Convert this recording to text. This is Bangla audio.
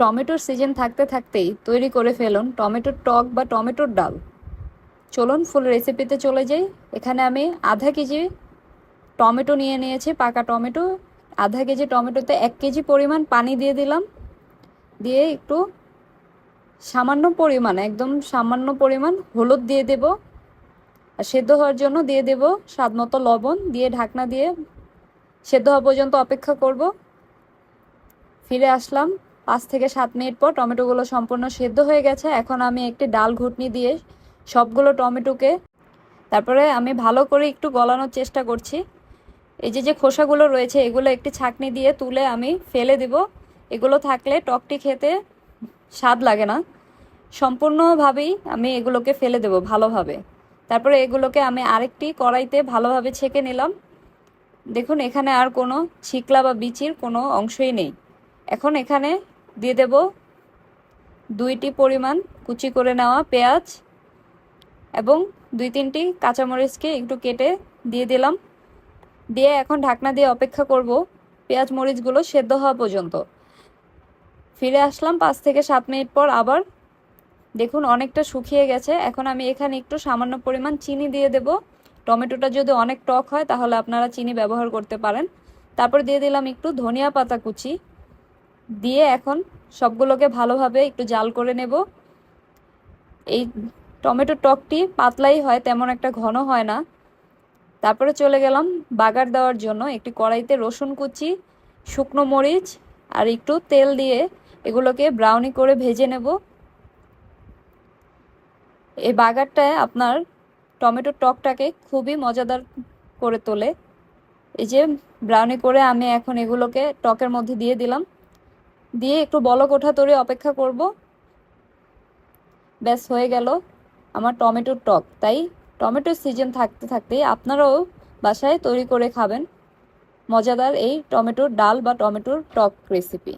টমেটোর সিজন থাকতে থাকতেই তৈরি করে ফেলুন টমেটোর টক বা টমেটোর ডাল। চলুন ফুল রেসিপিতে চলে যাই। এখানে আমি আধা কেজি টমেটো নিয়ে নিয়েছি, পাকা টমেটো। আধা কেজি টমেটোতে এক কেজি পরিমাণ পানি দিয়ে দিলাম। দিয়ে একটু সামান্য পরিমাণ, একদম সামান্য পরিমাণ হলুদ দিয়ে দেব। আর সেদ্ধ হওয়ার জন্য দিয়ে দেব স্বাদ মতো লবণ দিয়ে ঢাকনা দিয়ে সেদ্ধ হওয়া পর্যন্ত অপেক্ষা করব। ফিরে আসলাম। পাঁচ থেকে সাত মিনিট পর টমেটোগুলো সম্পূর্ণ সেদ্ধ হয়ে গেছে। এখন আমি একটি ডাল ঘুটনি দিয়ে সবগুলো টমেটোকে তারপরে আমি ভালো করে একটু গলানোর চেষ্টা করছি। এই যে যে খোসাগুলো রয়েছে, এগুলো একটি ছাকনি দিয়ে তুলে আমি ফেলে দিব। এগুলো থাকলে টকটি খেতে স্বাদ লাগে না। সম্পূর্ণভাবেই আমি এগুলোকে ফেলে দেব ভালোভাবে। তারপরে এগুলোকে আমি আরেকটি কড়াইতে ভালোভাবে ছেঁকে নিলাম। দেখুন, এখানে আর কোনো ছিকলা বা বিচির কোনো অংশই নেই। এখন এখানে দিয়ে দেব দুইটি পরিমাণ কুচি করে নেওয়া পেঁয়াজ এবং দুই তিনটি কাঁচামরিচকে একটু কেটে দিয়ে দিলাম। দিয়ে এখন ঢাকনা দিয়ে অপেক্ষা করব পেঁয়াজ মরিচগুলো সেদ্ধ হওয়া পর্যন্ত। ফিরে আসলাম পাঁচ থেকে সাত মিনিট পর আবার। দেখুন, অনেকটা শুকিয়ে গেছে। এখন আমি এখানে একটু সামান্য পরিমাণ চিনি দিয়ে দেব। টমেটোটা যদি অনেক টক হয়, তাহলে আপনারা চিনি ব্যবহার করতে পারেন। তারপর দিয়ে দিলাম একটু ধনিয়া পাতা কুচি। দিয়ে এখন সবগুলোকে ভালোভাবে একটু জাল করে নেব। এই টমেটো টকটি পাতলাই হয়, তেমন একটা ঘন হয় না। তারপরে চলে গেলাম বাগার দেওয়ার জন্য একটি কড়াইতে রসুন কুচি, শুকনো মরিচ আর একটু তেল দিয়ে এগুলোকে ব্রাউনি করে ভেজে নেব। এই বাগারটায় আপনার টমেটোর টকটাকে খুবই মজাদার করে তোলে। এই যে ব্রাউনি করে আমি এখন এগুলোকে টকের মধ্যে দিয়ে দিলাম। দিয়ে একটু বলক ওঠা তরে অপেক্ষা করব। ব্যাস, হয়ে গেল আমার টমেটোর টক। তাই টমেটোর সিজন থাকতে থাকতে আপনারাও বাসায় তৈরি করে খাবেন। মজাদার এই টমেটোর ডাল বা টমেটোর টক রেসিপি